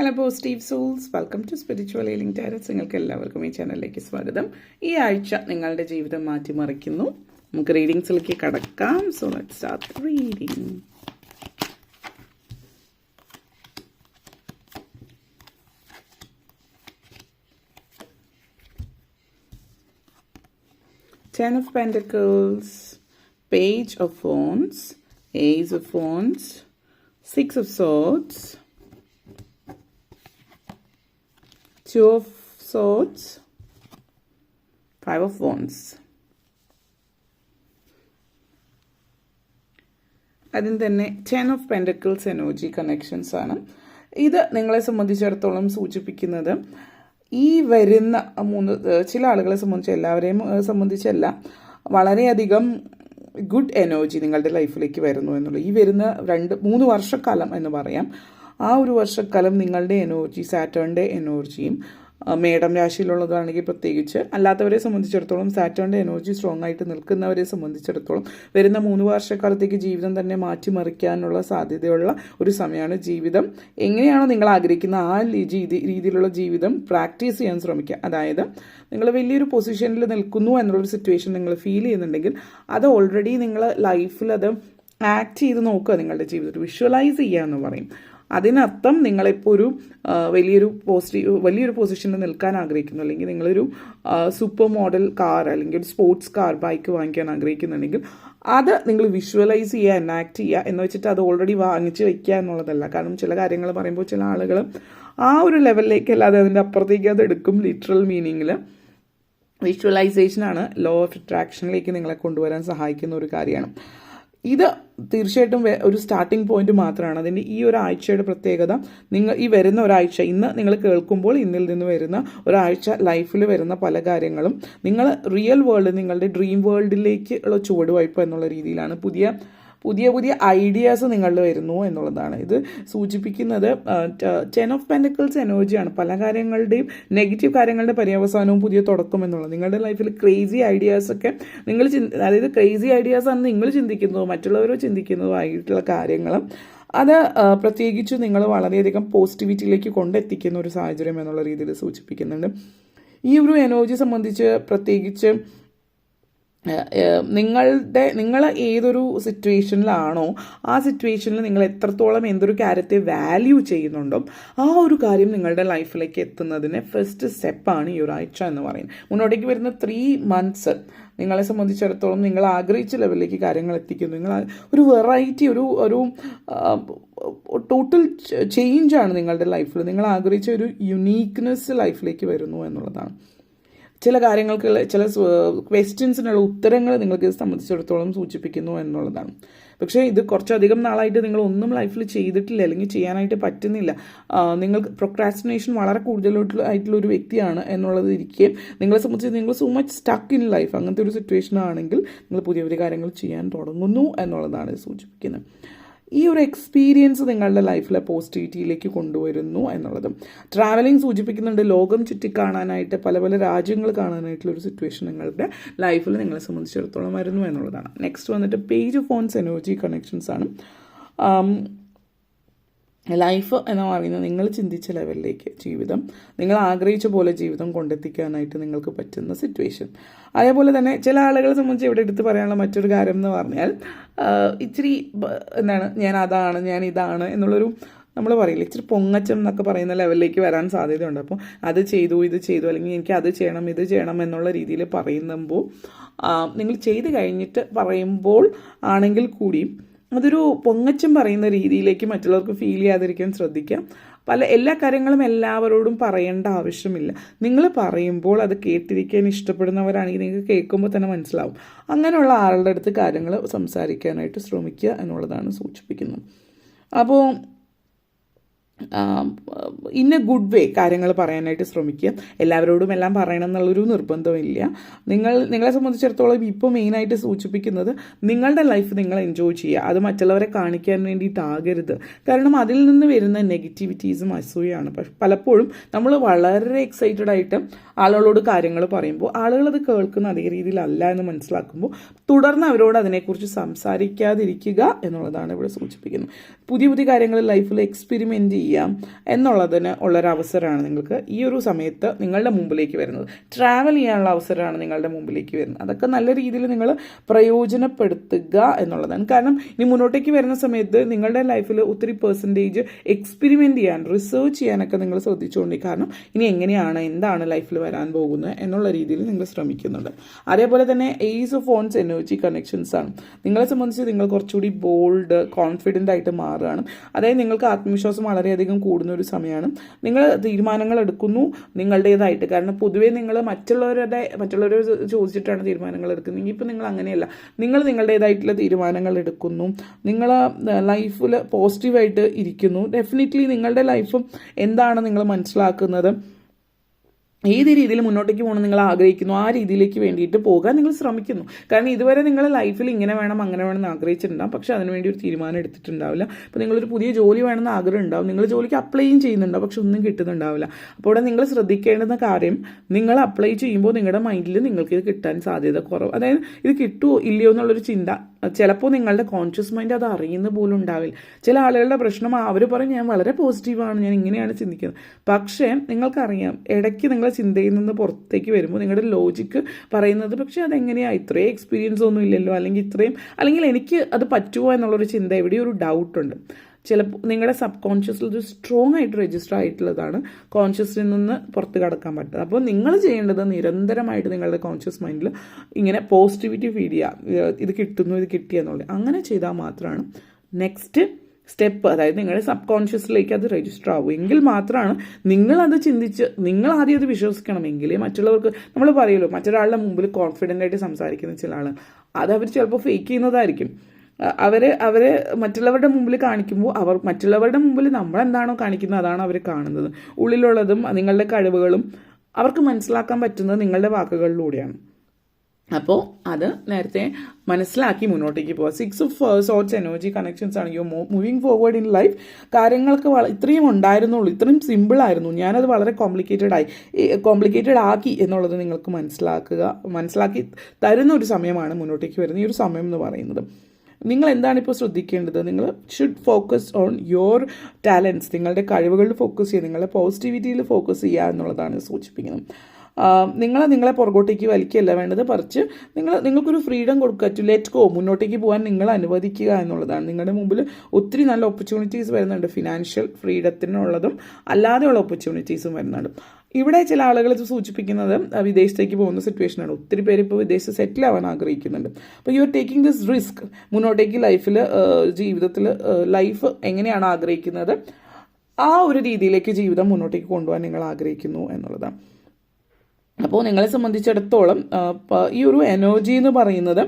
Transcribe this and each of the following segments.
Hello positive souls welcome to spiritual healing tarots നിങ്ങൾക്ക് എല്ലാവർക്കും ഈ ചാനലിലേക്ക് സ്വാഗതം. ഈ ആഴ്ച നിങ്ങളുടെ ജീവിതം മാറ്റിമറിക്കുന്നു. നമുക്ക് റീഡിങ്സിലേക്ക് കടക്കാം. So let start reading Ten of Pentacles, Page of Wands, Ace of Wands, Six of Swords, Two of Swords, Five of Wands. അതിന് തന്നെ ten of pentacles energy connections ആണ്. ഇത് നിങ്ങളെ സംബന്ധിച്ചിടത്തോളം സൂചിപ്പിക്കുന്നത് ഈ വരുന്ന മൂന്ന് ചില ആളുകളെ സംബന്ധിച്ച് എല്ലാവരെയും സംബന്ധിച്ചല്ല വളരെയധികം ഗുഡ് എനർജി നിങ്ങളുടെ ലൈഫിലേക്ക് വരുന്നു എന്നുള്ളത് ഈ വരുന്ന രണ്ട് മൂന്ന് വർഷക്കാലം എന്ന് പറയാം. ആ ഒരു വർഷക്കാലം നിങ്ങളുടെ എനർജി സാറ്റേണിന്റെ എനർജിയും മേടം രാശിയിലുള്ളതാണെങ്കിൽ പ്രത്യേകിച്ച് അല്ലാത്തവരെ സംബന്ധിച്ചിടത്തോളം സാറ്റേണിന്റെ എനർജി സ്ട്രോങ് ആയിട്ട് നിൽക്കുന്നവരെ സംബന്ധിച്ചിടത്തോളം വരുന്ന മൂന്ന് വർഷക്കാലത്തേക്ക് ജീവിതം തന്നെ മാറ്റിമറിക്കാനുള്ള സാധ്യതയുള്ള ഒരു സമയമാണ് ജീവിതം. എങ്ങനെയാണോ നിങ്ങൾ ആഗ്രഹിക്കുന്ന ആ രീതി രീതിയിലുള്ള ജീവിതം പ്രാക്ടീസ് ചെയ്യാൻ ശ്രമിക്കുക? അതായത് നിങ്ങൾ വലിയൊരു പൊസിഷനിൽ നിൽക്കുന്നു എന്നുള്ളൊരു സിറ്റുവേഷൻ നിങ്ങൾ ഫീൽ ചെയ്യുന്നുണ്ടെങ്കിൽ അത് ഓൾറെഡി നിങ്ങൾ ലൈഫിൽ അത് ആക്ട് ചെയ്ത് നോക്കുക നിങ്ങളുടെ ജീവിതത്തിൽ. വിഷ്വലൈസ് ചെയ്യുക എന്ന് പറയും. അതിനർത്ഥം നിങ്ങളിപ്പോൾ ഒരു വലിയൊരു പോസിറ്റീവ് വലിയൊരു പൊസിഷനിൽ നിൽക്കാൻ ആഗ്രഹിക്കുന്നു. അല്ലെങ്കിൽ നിങ്ങളൊരു സൂപ്പർ മോഡൽ കാർ അല്ലെങ്കിൽ ഒരു സ്പോർട്സ് കാർ ബൈക്ക് വാങ്ങിക്കാൻ ആഗ്രഹിക്കുന്നുണ്ടെങ്കിൽ അത് നിങ്ങൾ വിഷ്വലൈസ് ചെയ്യുക എനാക്ട് ചെയ്യുക എന്ന് വെച്ചിട്ട് അത് ഓൾറെഡി വാങ്ങിച്ച് വെക്കുക എന്നുള്ളതല്ല. കാരണം ചില കാര്യങ്ങൾ പറയുമ്പോൾ ചില ആളുകൾ ആ ഒരു ലെവലിലേക്ക് അല്ലാതെ അതിന്റെ അപ്പുറത്തേക്ക് അത് എടുക്കും ലിറ്ററൽ മീനിങ്ങിൽ വിഷ്വലൈസേഷനാണ് ലോ ഓഫ് അട്രാക്ഷനിലേക്ക് നിങ്ങളെ കൊണ്ടുവരാൻ സഹായിക്കുന്ന ഒരു കാര്യമാണ്. ഇത് തീർച്ചയായിട്ടും ഒരു സ്റ്റാർട്ടിംഗ് പോയിന്റ് മാത്രമാണ് അതിന്റെ ഈ ഒരു ആഴ്ചയുടെ പ്രത്യേകത നിങ്ങൾ ഈ വരുന്ന ഒരാഴ്ച ഇന്ന് നിങ്ങൾ കേൾക്കുമ്പോൾ ഇന്നിൽ നിന്ന് വരുന്ന ഒരാഴ്ച ലൈഫിൽ വരുന്ന പല കാര്യങ്ങളും നിങ്ങൾ റിയൽ വേൾഡ് നിങ്ങളുടെ ഡ്രീം വേൾഡിലേക്ക് ഉള്ള ചുവടുവയ്പ് എന്നുള്ള രീതിയിലാണ് പുതിയ പുതിയ പുതിയ ഐഡിയാസ് നിങ്ങളിൽ വരുന്നു എന്നുള്ളതാണ്. ഇത് സൂചിപ്പിക്കുന്നത് ടെൻ ഓഫ് പെൻഡക്കിൾസ് എനർജിയാണ് പല കാര്യങ്ങളുടെയും നെഗറ്റീവ് കാര്യങ്ങളുടെ പര്യവസാനവും പുതിയ തുടക്കം എന്നുള്ളത്. നിങ്ങളുടെ ലൈഫിൽ ക്രേസി ഐഡിയാസൊക്കെ നിങ്ങൾ അതായത് ക്രേസി ഐഡിയാസ് ആണ് നിങ്ങൾ ചിന്തിക്കുന്നതോ മറ്റുള്ളവരോ ചിന്തിക്കുന്നതോ ആയിട്ടുള്ള കാര്യങ്ങളും. അത് പ്രത്യേകിച്ച് നിങ്ങൾ വളരെയധികം പോസിറ്റിവിറ്റിയിലേക്ക് കൊണ്ടെത്തിക്കുന്ന ഒരു സാഹചര്യം എന്നുള്ള രീതിയിൽ സൂചിപ്പിക്കുന്നുണ്ട്. ഈ ഒരു എനർജി സംബന്ധിച്ച് പ്രത്യേകിച്ച് നിങ്ങളുടെ നിങ്ങൾ ഏതൊരു സിറ്റുവേഷനിലാണോ ആ സിറ്റുവേഷനിൽ നിങ്ങൾ എത്രത്തോളം എന്തൊരു കാര്യത്തെ വാല്യൂ ചെയ്യുന്നുണ്ടോ ആ ഒരു കാര്യം നിങ്ങളുടെ ലൈഫിലേക്ക് എത്തുന്നതിന് ഫസ്റ്റ് സ്റ്റെപ്പാണ് ഒരാഴ്ച എന്ന് പറയുന്നത്. മുന്നോട്ടേക്ക് വരുന്ന ത്രീ മന്ത്സ് നിങ്ങളെ സംബന്ധിച്ചിടത്തോളം നിങ്ങൾ ആഗ്രഹിച്ച ലെവലിലേക്ക് കാര്യങ്ങൾ എത്തിക്കുന്നു. നിങ്ങൾ ഒരു വെറൈറ്റി ഒരു ഒരു ടോട്ടൽ ചേഞ്ചാണ് നിങ്ങളുടെ ലൈഫിൽ നിങ്ങൾ ആഗ്രഹിച്ച ഒരു യുണീക്ക്നെസ് ലൈഫിലേക്ക് വരുന്നു എന്നുള്ളതാണ്. ചില കാര്യങ്ങൾക്കുള്ള ചില ക്വസ്റ്റ്യൻസിനുള്ള ഉത്തരങ്ങൾ നിങ്ങൾക്ക് ഇത് സംബന്ധിച്ചിടത്തോളം സൂചിപ്പിക്കുന്നു എന്നുള്ളതാണ്. പക്ഷേ ഇത് കുറച്ചധികം നാളായിട്ട് നിങ്ങൾ ഒന്നും ലൈഫിൽ ചെയ്തിട്ടില്ല അല്ലെങ്കിൽ ചെയ്യാനായിട്ട് പറ്റുന്നില്ല. നിങ്ങൾ നിങ്ങൾക്ക് പ്രൊക്രാസ്റ്റിനേഷൻ വളരെ കൂടുതലായിട്ടുള്ള ഒരു വ്യക്തിയാണ് എന്നുള്ളത് ഇരിക്കെ നിങ്ങളെ സംബന്ധിച്ച് നിങ്ങൾ so much stuck in life അങ്ങനത്തെ ഒരു സിറ്റുവേഷൻ ആണെങ്കിൽ നിങ്ങൾ പുതിയ പുതിയ കാര്യങ്ങൾ ചെയ്യാൻ തുടങ്ങുന്നു എന്നുള്ളതാണ് സൂചിപ്പിക്കുന്നത്. ഈ ഒരു എക്സ്പീരിയൻസ് നിങ്ങളുടെ ലൈഫിലെ പോസിറ്റിവിറ്റിയിലേക്ക് കൊണ്ടുവരുന്നു എന്നുള്ളതും. ട്രാവലിംഗ് സൂചിപ്പിക്കുന്നുണ്ട് ലോകം ചുറ്റി കാണാനായിട്ട് പല പല രാജ്യങ്ങൾ കാണാനായിട്ടുള്ള ഒരു സിറ്റുവേഷൻ നിങ്ങളുടെ ലൈഫിൽ നിങ്ങളെ സംബന്ധിച്ചിടത്തോളം വരുന്നു എന്നുള്ളതാണ്. നെക്സ്റ്റ് വന്നിട്ട് പേജ് ഫോൺസ് എനർജി കണക്ഷൻസ് ആണ്. ലൈഫ് എന്ന് പറയുന്നത് നിങ്ങൾ ചിന്തിച്ച ലെവലിലേക്ക് ജീവിതം നിങ്ങൾ ആഗ്രഹിച്ച പോലെ ജീവിതം കൊണ്ടെത്തിക്കാനായിട്ട് നിങ്ങൾക്ക് പറ്റുന്ന സിറ്റുവേഷൻ അതേപോലെ തന്നെ ചില ആളുകളെ സംബന്ധിച്ച് ഇവിടെ എടുത്ത് പറയാനുള്ള മറ്റൊരു കാര്യം എന്ന് പറഞ്ഞാൽ ഇച്ചിരി എന്താണ് ഞാൻ അതാണ് ഞാൻ ഇതാണ് എന്നുള്ളൊരു നമ്മൾ പറയില്ല ഇച്ചിരി പൊങ്ങച്ചം എന്നൊക്കെ പറയുന്ന ലെവലിലേക്ക് വരാൻ സാധ്യതയുണ്ട്. അപ്പോൾ അത് ചെയ്തു ഇത് ചെയ്തു അല്ലെങ്കിൽ എനിക്ക് അത് ചെയ്യണം ഇത് ചെയ്യണം എന്നുള്ള രീതിയിൽ പറയുമ്പോൾ നിങ്ങൾ ചെയ്ത് കഴിഞ്ഞിട്ട് പറയുമ്പോൾ ആണെങ്കിൽ കൂടിയും അതൊരു പൊങ്ങച്ചം പറയുന്ന രീതിയിലേക്ക് മറ്റുള്ളവർക്ക് ഫീൽ ചെയ്യാതിരിക്കാൻ ശ്രദ്ധിക്കാം. പല എല്ലാ കാര്യങ്ങളും എല്ലാവരോടും പറയേണ്ട ആവശ്യമില്ല. നിങ്ങൾ പറയുമ്പോൾ അത് കേട്ടിരിക്കാൻ ഇഷ്ടപ്പെടുന്നവരാണെങ്കിൽ നിങ്ങൾക്ക് കേൾക്കുമ്പോൾ തന്നെ മനസ്സിലാവും. അങ്ങനെയുള്ള ആളുടെ അടുത്ത് കാര്യങ്ങൾ സംസാരിക്കാനായിട്ട് ശ്രമിക്കുക എന്നുള്ളതാണ് സൂചിപ്പിക്കുന്നത്. അപ്പോൾ എ ഗുഡ് വേ കാര്യങ്ങൾ പറയാനായിട്ട് ശ്രമിക്കുക. എല്ലാവരോടും എല്ലാം പറയണം എന്നുള്ളൊരു നിർബന്ധമില്ല. നിങ്ങൾ നിങ്ങളെ സംബന്ധിച്ചിടത്തോളം ഇപ്പോൾ മെയിനായിട്ട് സൂചിപ്പിക്കുന്നത് നിങ്ങളുടെ ലൈഫ് നിങ്ങൾ എൻജോയ് ചെയ്യുക. അത് മറ്റുള്ളവരെ കാണിക്കാൻ വേണ്ടിയിട്ടാകരുത്. കാരണം അതിൽ നിന്ന് വരുന്ന നെഗറ്റിവിറ്റീസും അസൂയാണ് പലപ്പോഴും നമ്മൾ വളരെ എക്സൈറ്റഡ് ആയിട്ട് ആളുകളോട് കാര്യങ്ങൾ പറയുമ്പോൾ ആളുകൾ അത് കേൾക്കുന്ന അതേ രീതിയിലല്ല എന്ന് മനസ്സിലാക്കുമ്പോൾ തുടർന്ന് അവരോട് അതിനെക്കുറിച്ച് സംസാരിക്കാതിരിക്കുക എന്നുള്ളതാണ് ഇവിടെ സൂചിപ്പിക്കുന്നത്. പുതിയ പുതിയ കാര്യങ്ങൾ ലൈഫിൽ എക്സ്പെരിമെന്റ് ചെയ്യാം എന്നുള്ള എന്നുള്ളതിന് ഉള്ളൊരു അവസരമാണ് നിങ്ങൾക്ക് ഈ ഒരു സമയത്ത് നിങ്ങളുടെ മുമ്പിലേക്ക് വരുന്നത്. ട്രാവൽ ചെയ്യാനുള്ള അവസരമാണ് നിങ്ങളുടെ മുമ്പിലേക്ക് വരുന്നത്. അതൊക്കെ നല്ല രീതിയിൽ നിങ്ങൾ പ്രയോജനപ്പെടുത്തുക എന്നുള്ളതാണ്. കാരണം ഇനി മുന്നോട്ടേക്ക് വരുന്ന സമയത്ത് നിങ്ങളുടെ ലൈഫിൽ ഒത്തിരി പെർസെന്റേജ് എക്സ്പെരിമെന്റ് ചെയ്യാൻ റിസർച്ച് ചെയ്യാനൊക്കെ നിങ്ങൾ ശ്രദ്ധിച്ചുകൊണ്ട് കാരണം ഇനി എങ്ങനെയാണ് എന്താണ് ലൈഫിൽ വരാൻ പോകുന്നത് എന്നുള്ള രീതിയിൽ നിങ്ങൾ ശ്രമിക്കുന്നുണ്ട്. അതേപോലെ തന്നെ എയ്സ് ഓഫ് ഫോൺസ് എനർജി കണക്ഷൻസ് ആണ്. നിങ്ങളെ സംബന്ധിച്ച് നിങ്ങൾ കുറച്ചുകൂടി ബോൾഡ് കോൺഫിഡന്റ് ആയിട്ട് മാറുകയാണ്. അതായത് നിങ്ങൾക്ക് ആത്മവിശ്വാസം വളരെയധികം കൂടുന്ന ഒരു സമയമാണ്. നിങ്ങൾ തീരുമാനങ്ങൾ എടുക്കുന്നു നിങ്ങളുടേതായിട്ട്. കാരണം പൊതുവേ നിങ്ങൾ മറ്റുള്ളവരുടെ മറ്റുള്ളവരെ ചോദിച്ചിട്ടാണ് തീരുമാനങ്ങൾ എടുക്കുന്നത്. ഇപ്പം നിങ്ങൾ അങ്ങനെയല്ല. നിങ്ങൾ നിങ്ങളുടേതായിട്ടുള്ള തീരുമാനങ്ങൾ എടുക്കുന്നു. നിങ്ങൾ ലൈഫിൽ പോസിറ്റീവായിട്ട് ഇരിക്കുന്നു. ഡെഫിനറ്റ്ലി നിങ്ങളുടെ ലൈഫും എന്താണ് നിങ്ങൾ മനസ്സിലാക്കുന്നത്. ഏത് രീതിയിൽ മുന്നോട്ടേക്ക് പോകണം നിങ്ങൾ ആഗ്രഹിക്കുന്നു ആ രീതിയിലേക്ക് വേണ്ടിയിട്ട് പോകാൻ നിങ്ങൾ ശ്രമിക്കുന്നു. കാരണം ഇതുവരെ നിങ്ങൾ ലൈഫിൽ ഇങ്ങനെ വേണം അങ്ങനെ വേണം എന്ന് ആഗ്രഹിച്ചിട്ടുണ്ടാവും. പക്ഷേ അതിനുവേണ്ടി ഒരു തീരുമാനം എടുത്തിട്ടുണ്ടാവില്ല. അപ്പോൾ നിങ്ങളൊരു പുതിയ ജോലി വേണമെന്ന് ആഗ്രഹം ഉണ്ടാവും. നിങ്ങൾ ജോലിക്ക് അപ്ലൈയും ചെയ്യുന്നുണ്ടാവും പക്ഷെ ഒന്നും കിട്ടുന്നുണ്ടാവില്ല. അപ്പോൾ അവിടെ നിങ്ങൾ ശ്രദ്ധിക്കേണ്ടുന്ന കാര്യം നിങ്ങൾ അപ്ലൈ ചെയ്യുമ്പോൾ നിങ്ങളുടെ മൈൻഡിൽ നിങ്ങൾക്ക് ഇത് കിട്ടാൻ സാധ്യത കുറവ്. അതായത് ഇത് കിട്ടുമോ ഇല്ലയോ എന്നുള്ളൊരു ചിന്ത ചിലപ്പോൾ നിങ്ങളുടെ കോൺഷ്യസ് മൈൻഡ് അത് അറിയുന്ന പോലും ഉണ്ടാവില്ല. ചില ആളുകളുടെ പ്രശ്നം അവർ പറയും ഞാൻ വളരെ പോസിറ്റീവാണ് ഞാൻ ഇങ്ങനെയാണ് ചിന്തിക്കുന്നത്. പക്ഷേ നിങ്ങൾക്കറിയാം ഇടയ്ക്ക് നിങ്ങളുടെ ചിന്തയിൽ നിന്ന് പുറത്തേക്ക് വരുമ്പോൾ നിങ്ങളുടെ ലോജിക്ക് പറയുന്നത് പക്ഷേ അതെങ്ങനെയാണ് ഇത്രയും എക്സ്പീരിയൻസ് ഒന്നും ഇല്ലല്ലോ. അല്ലെങ്കിൽ ഇത്രയും അല്ലെങ്കിൽ എനിക്ക് അത് പറ്റുമോ എന്നുള്ളൊരു ചിന്ത എവിടെയും ഒരു ഡൗട്ടുണ്ട് ചിലപ്പോൾ നിങ്ങളുടെ സബ് കോൺഷ്യസിൽ ഒരു സ്ട്രോങ് ആയിട്ട് രജിസ്റ്റർ ആയിട്ടുള്ളതാണ് കോൺഷ്യസിൽ നിന്ന് പുറത്ത് കടക്കാൻ പറ്റുന്നത്. അപ്പോൾ നിങ്ങൾ ചെയ്യേണ്ടത് നിരന്തരമായിട്ട് നിങ്ങളുടെ കോൺഷ്യസ് മൈൻഡിൽ ഇങ്ങനെ പോസിറ്റിവിറ്റി ഫീഡ് ചെയ്യുക ഇത് കിട്ടുന്നു ഇത് കിട്ടിയെന്നുള്ളത് അങ്ങനെ ചെയ്താൽ മാത്രമാണ് നെക്സ്റ്റ് സ്റ്റെപ്പ് അതായത് നിങ്ങളുടെ സബ് കോൺഷ്യസിലേക്ക് അത് രജിസ്റ്റർ ആവും. എങ്കിൽ മാത്രമാണ് നിങ്ങളത് ചിന്തിച്ച് നിങ്ങൾ ആദ്യം അത് വിശ്വസിക്കണമെങ്കിൽ മറ്റുള്ളവർക്ക് നമ്മൾ പറയുമല്ലോ മറ്റൊരാളുടെ മുമ്പിൽ കോൺഫിഡന്റ് ആയിട്ട് സംസാരിക്കുന്ന ചില ആൾ അത് അവർ ചിലപ്പോൾ ഫേക്ക് ചെയ്യുന്നതായിരിക്കും. അവരെ അവരെ മറ്റുള്ളവരുടെ മുമ്പിൽ കാണിക്കുമ്പോൾ അവർ മറ്റുള്ളവരുടെ മുമ്പിൽ നമ്മളെന്താണോ കാണിക്കുന്നത് അതാണ് അവർ കാണുന്നത്. ഉള്ളിലുള്ളതും നിങ്ങളുടെ കഴിവുകളും അവർക്ക് മനസ്സിലാക്കാൻ പറ്റുന്നത് നിങ്ങളുടെ വാക്കുകളിലൂടെയാണ്. അപ്പോൾ അത് നേരത്തെ മനസ്സിലാക്കി മുന്നോട്ടേക്ക് പോവുക six of swords energy connections ആണ് you moving forward in life കാര്യങ്ങൾക്ക് ഇത്രയും ഉണ്ടായിരുന്നുള്ളൂ. ഇത്രയും സിമ്പിൾ ആയിരുന്നു. ഞാനത് വളരെ കോംപ്ലിക്കേറ്റഡ് ആയി. കോംപ്ലിക്കേറ്റഡ് ആക്കി എന്നുള്ളത് നിങ്ങൾക്ക് മനസ്സിലാക്കുക. മനസ്സിലാക്കി തരുന്ന ഒരു സമയമാണ് മുന്നോട്ടേക്ക് വരുന്ന ഈ ഒരു സമയം എന്ന് പറയുന്നത്. നിങ്ങൾ എന്താണ് ഇപ്പോൾ ശ്രദ്ധിക്കേണ്ടത്? നിങ്ങൾ should focus on your talents നിങ്ങളുടെ കഴിവുകളിൽ ഫോക്കസ് ചെയ്യുക. നിങ്ങളുടെ പോസിറ്റിവിറ്റിയിൽ ഫോക്കസ് ചെയ്യുക എന്നുള്ളതാണ് സൂചിപ്പിക്കുന്നത്. നിങ്ങൾ നിങ്ങളെ പുറകോട്ടേക്ക് വലിക്കുകയല്ല വേണ്ടത്. പറിച്ച് നിങ്ങൾ നിങ്ങൾക്കൊരു ഫ്രീഡം കൊടുക്കുക. ടു ലെറ്റ് ഗോ മുന്നോട്ടേക്ക് പോകാൻ നിങ്ങൾ അനുവദിക്കുക എന്നുള്ളതാണ്. നിങ്ങളുടെ മുമ്പിൽ ഒത്തിരി നല്ല ഓപ്പർച്യൂണിറ്റീസ് വരുന്നുണ്ട്. ഫിനാൻഷ്യൽ ഫ്രീഡത്തിനുള്ളതും അല്ലാതെയുള്ള ഓപ്പർച്യൂണിറ്റീസും വരുന്നുണ്ട്. ഇവിടെ ചില ആളുകൾ ഇത് സൂചിപ്പിക്കുന്നത് വിദേശത്തേക്ക് പോകുന്ന സിറ്റുവേഷനാണ് ഒത്തിരി പേര് ഇപ്പോൾ വിദേശത്ത് സെറ്റിൽ ആവാൻ ആഗ്രഹിക്കുന്നുണ്ട്. അപ്പോൾ you are taking this risk മുന്നോട്ടേക്ക് ലൈഫിൽ ജീവിതത്തിൽ ലൈഫ് എങ്ങനെയാണ് ആഗ്രഹിക്കുന്നത്? ആ ഒരു രീതിയിലേക്ക് ജീവിതം മുന്നോട്ടേക്ക് കൊണ്ടുപോകാൻ നിങ്ങൾ ആഗ്രഹിക്കുന്നു എന്നുള്ളതാണ്. അപ്പോൾ നിങ്ങളെ സംബന്ധിച്ചിടത്തോളം ഈ ഒരു എനർജി എന്ന് പറയുന്നത്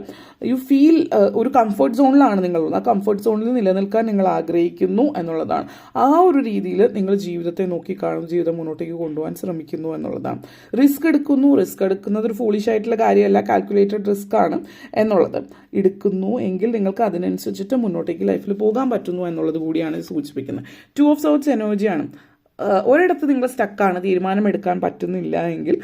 യു ഫീൽ ഒരു കംഫർട്ട് സോണിലാണ് നിങ്ങൾ ആ കംഫർട്ട് സോണിൽ നിലനിൽക്കാൻ നിങ്ങൾ ആഗ്രഹിക്കുന്നു എന്നുള്ളതാണ്. ആ ഒരു രീതിയിൽ നിങ്ങൾ ജീവിതത്തെ നോക്കി നോക്കിക്കാണും ജീവിതം മുന്നോട്ടേക്ക് കൊണ്ടുപോകാൻ ശ്രമിക്കുന്നു എന്നുള്ളതാണ്. റിസ്ക് എടുക്കുന്നു റിസ്ക് എടുക്കുന്നത് ഒരു ഫൂളിഷ് ആയിട്ടുള്ള കാര്യമല്ല കാൽക്കുലേറ്റഡ് റിസ്ക് ആണ് എന്നുള്ളത്. എടുക്കുന്നു എങ്കിൽ നിങ്ങൾക്ക് അതിനനുസരിച്ചിട്ട് മുന്നോട്ടേക്ക് ലൈഫിൽ പോകാൻ പറ്റുന്നു എന്നുള്ളത് കൂടിയാണ് സൂചിപ്പിക്കുന്നത്. ടു ഓഫ് സൗട്ട്സ് എനർജിയാണ് ഒരിടത്ത് നിങ്ങൾ സ്റ്റക്കാണ് തീരുമാനമെടുക്കാൻ പറ്റുന്നില്ല എങ്കിൽ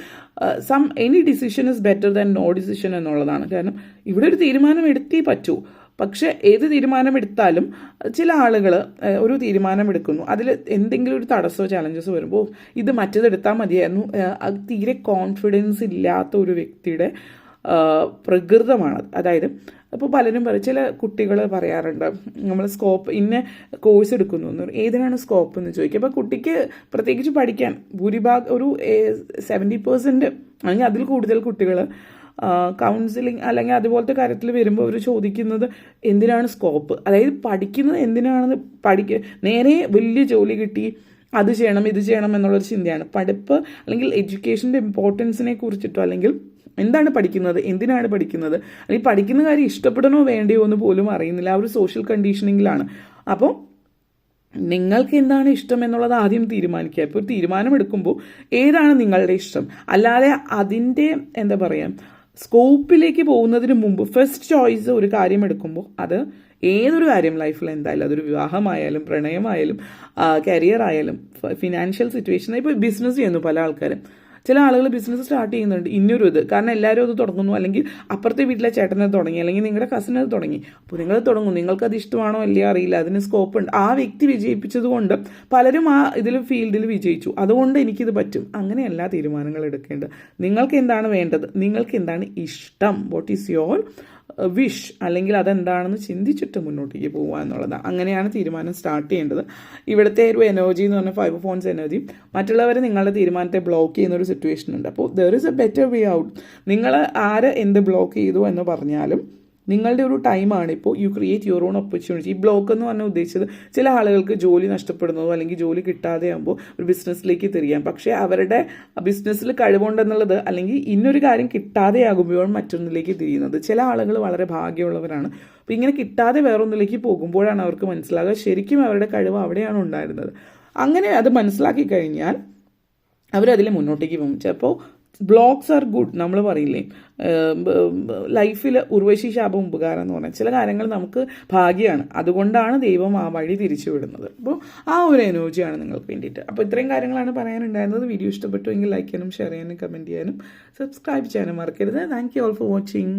some any decision is better than no decision എന്നുള്ളതാണ്. കാരണം ഇവിടെ ഒരു തീരുമാനം എടുത്തേ പറ്റൂ. പക്ഷേ ഏത് തീരുമാനമെടുത്താലും ചില ആളുകൾ ഒരു തീരുമാനമെടുക്കുന്നു. അതിൽ എന്തെങ്കിലും ഒരു തടസ്സമോ ചലഞ്ചസോ വരുമ്പോൾ ഇത് മറ്റേതെടുത്താൽ മതിയായിരുന്നു. തീരെ കോൺഫിഡൻസ് ഇല്ലാത്ത ഒരു വ്യക്തിയുടെ പ്രകൃതമാണ്. അതായത് അപ്പോൾ പലരും പറയും ചില കുട്ടികൾ പറയാറുണ്ട് നമ്മൾ സ്കോപ്പ് ഇന്ന കോഴ്സ് എടുക്കുന്നു. എന്ന് ഏതിനാണ് സ്കോപ്പ് എന്ന് ചോദിക്കുക അപ്പോൾ കുട്ടിക്ക് പ്രത്യേകിച്ച് പഠിക്കാൻ ഭൂരിഭാഗം ഒരു സെവന്റി പെർസെന്റ് അല്ലെങ്കിൽ അതിൽ കൂടുതൽ കുട്ടികൾ കൗൺസിലിംഗ് അല്ലെങ്കിൽ അതുപോലത്തെ കാര്യത്തിൽ വരുമ്പോൾ അവർ ചോദിക്കുന്നത് എന്തിനാണ് സ്കോപ്പ് അതായത് പഠിക്കുന്നത് എന്തിനാണെന്ന് പഠിക്ക നേരെ വലിയ ജോലി കിട്ടി അത് ചെയ്യണം ഇത് ചെയ്യണം എന്നുള്ളൊരു ചിന്തയാണ്. പഠിപ്പ് അല്ലെങ്കിൽ എഡ്യൂക്കേഷന്റെ ഇമ്പോർട്ടൻസിനെ കുറിച്ചിട്ടോ അല്ലെങ്കിൽ എന്താണ് പഠിക്കുന്നത്? എന്തിനാണ് പഠിക്കുന്നത്? അല്ലെങ്കിൽ പഠിക്കുന്ന കാര്യം ഇഷ്ടപ്പെടണോ വേണ്ടയോ എന്ന് പോലും അറിയുന്നില്ല. ആ ഒരു സോഷ്യൽ കണ്ടീഷനിങ്ങിലാണ് അപ്പോൾ നിങ്ങൾക്ക് എന്താണ് ഇഷ്ടം എന്നുള്ളത് ആദ്യം തീരുമാനിക്കുക. ഇപ്പോൾ ഒരു തീരുമാനം എടുക്കുമ്പോൾ ഏതാണ് നിങ്ങളുടെ ഇഷ്ടം? അല്ലാതെ അതിന്റെ എന്താ പറയുക സ്കോപ്പിലേക്ക് പോകുന്നതിന് മുമ്പ് ഫസ്റ്റ് ചോയ്സ് ഒരു കാര്യം എടുക്കുമ്പോൾ അത് ഏതൊരു കാര്യം ലൈഫിൽ എന്തായാലും അതൊരു വിവാഹമായാലും പ്രണയമായാലും കരിയർ ആയാലും ഫിനാൻഷ്യൽ സിറ്റുവേഷൻ ഇപ്പോൾ ബിസിനസ് ചെയ്യുന്നു പല ആൾക്കാരും. ചില ആളുകൾ ബിസിനസ് സ്റ്റാർട്ട് ചെയ്യുന്നുണ്ട്. ഇനിയൊരു ഇത്. കാരണം എല്ലാവരും അത് തുടങ്ങുന്നു. അല്ലെങ്കിൽ അപ്പുറത്തെ വീട്ടിലെ ചേട്ടനത് തുടങ്ങി. അല്ലെങ്കിൽ നിങ്ങളുടെ കസിൻ അത് തുടങ്ങി. അപ്പോൾ നിങ്ങൾ തുടങ്ങും. നിങ്ങൾക്ക് അത് ഇഷ്ടമാണോ അല്ലയോ അറിയില്ല. അതിന് സ്കോപ്പ് ഉണ്ട്. ആ വ്യക്തി വിജയിപ്പിച്ചത് കൊണ്ട് പലരും ആ ഇതിൽ ഫീൽഡിൽ വിജയിച്ചു. അതുകൊണ്ട് എനിക്കിത് പറ്റും. അങ്ങനെയല്ല തീരുമാനങ്ങൾ എടുക്കേണ്ടത്. നിങ്ങൾക്ക് എന്താണ് വേണ്ടത്? നിങ്ങൾക്ക് എന്താണ് ഇഷ്ടം? വാട്ട് ഈസ് യുവർ വിഷ് അല്ലെങ്കിൽ അതെന്താണെന്ന് ചിന്തിച്ചിട്ട് മുന്നോട്ടേക്ക് പോകുക എന്നുള്ളതാണ് അങ്ങനെയാണ് തീരുമാനം സ്റ്റാർട്ട് ചെയ്യേണ്ടത്. ഇവിടുത്തെ ഒരു എനർജി എന്ന് പറഞ്ഞാൽ ഫൈബർ ഫോൺസ് എനർജി മറ്റുള്ളവർ നിങ്ങളുടെ തീരുമാനത്തെ ബ്ലോക്ക് ചെയ്യുന്ന ഒരു സിറ്റുവേഷൻ ഉണ്ട്. അപ്പോൾ there is a better way out നിങ്ങൾ ആര് എന്ത് ബ്ലോക്ക് ചെയ്തു എന്ന് പറഞ്ഞാലും നിങ്ങളുടെ ഒരു ടൈമാണ് ഇപ്പോൾ you create your own opportunity ഈ ബ്ലോക്ക് എന്ന് പറഞ്ഞാൽ ഉദ്ദേശിച്ചത് ചില ആളുകൾക്ക് ജോലി നഷ്ടപ്പെടുന്നതോ അല്ലെങ്കിൽ ജോലി കിട്ടാതെ ആകുമ്പോൾ ഒരു ബിസിനസ്സിലേക്ക് തിരിയാം. പക്ഷേ അവരുടെ ബിസിനസ്സിൽ കഴിവുണ്ടെന്നുള്ളത് അല്ലെങ്കിൽ ഇന്നൊരു കാര്യം കിട്ടാതെ ആകുമ്പോഴാണ് മറ്റൊന്നിലേക്ക് തിരിയുന്നത്. ചില ആളുകൾ വളരെ ഭാഗ്യമുള്ളവരാണ്. അപ്പോൾ ഇങ്ങനെ കിട്ടാതെ വേറൊന്നിലേക്ക് പോകുമ്പോഴാണ് അവർക്ക് മനസ്സിലാകുക. ശരിക്കും അവരുടെ കഴിവ് അവിടെയാണ് ഉണ്ടായിരുന്നത്. അങ്ങനെ അത് മനസ്സിലാക്കി കഴിഞ്ഞാൽ അവരതിൽ മുന്നോട്ടേക്ക് പോകും. ചിലപ്പോൾ ബ്ലോഗ്സ് ആർ ഗുഡ് നമ്മൾ പറയില്ലേ. ലൈഫിൽ ഉർവശി ശാപം ഉപകാരം എന്ന് പറഞ്ഞാൽ ചില കാര്യങ്ങൾ നമുക്ക് ഭാഗ്യമാണ്. അതുകൊണ്ടാണ് ദൈവം ആ വഴി തിരിച്ചു വിടുന്നത്. അപ്പോൾ ആ ഒരു എനർജിയാണ് നിങ്ങൾക്ക് വേണ്ടിയിട്ട്. അപ്പോൾ ഇത്രയും കാര്യങ്ങളാണ് പറയാനുണ്ടായിരുന്നത്. വീഡിയോ ഇഷ്ടപ്പെട്ടു എങ്കിൽ ലൈക്ക് ചെയ്യാനും ഷെയർ ചെയ്യാനും കമന്റ് ചെയ്യാനും സബ്സ്ക്രൈബ് ചെയ്യാനും മറക്കരുത്. Thank you all for watching